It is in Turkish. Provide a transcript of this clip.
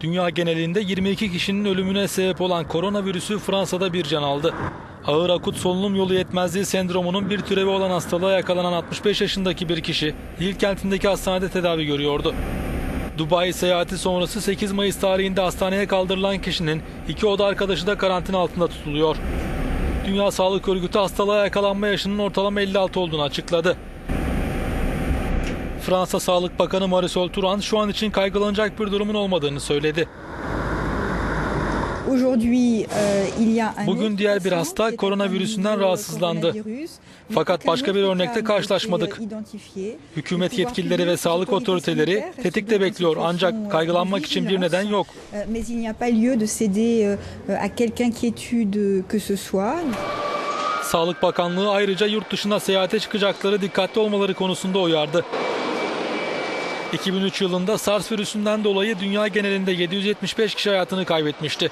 Dünya genelinde 22 kişinin ölümüne sebep olan koronavirüsü Fransa'da bir can aldı. Ağır akut solunum yolu yetmezliği sendromunun bir türevi olan hastalığa yakalanan 65 yaşındaki bir kişi Lille kentindeki hastanede tedavi görüyordu. Dubai seyahati sonrası 8 Mayıs tarihinde hastaneye kaldırılan kişinin iki oda arkadaşı da karantina altında tutuluyor. Dünya Sağlık Örgütü hastalığa yakalanma yaşının ortalama 56 olduğunu açıkladı. Fransa Sağlık Bakanı Marisol Touran şu an için kaygılanacak bir durumun olmadığını söyledi. Euh, Bugün diğer bir hasta koronavirüsünden rahatsızlandı. Fakat başka bir örnekte karşılaşmadık. euh. Hükümet yetkilileri ve sağlık otoriteleri tetikte bekliyor ancak situation, kaygılanmak euh, için bir neden yok. Euh, euh. Sağlık Bakanlığı ayrıca yurt dışına seyahate çıkacakları dikkatli olmaları konusunda uyardı. 2003 yılında SARS virüsünden dolayı dünya genelinde 775 kişi hayatını kaybetmişti.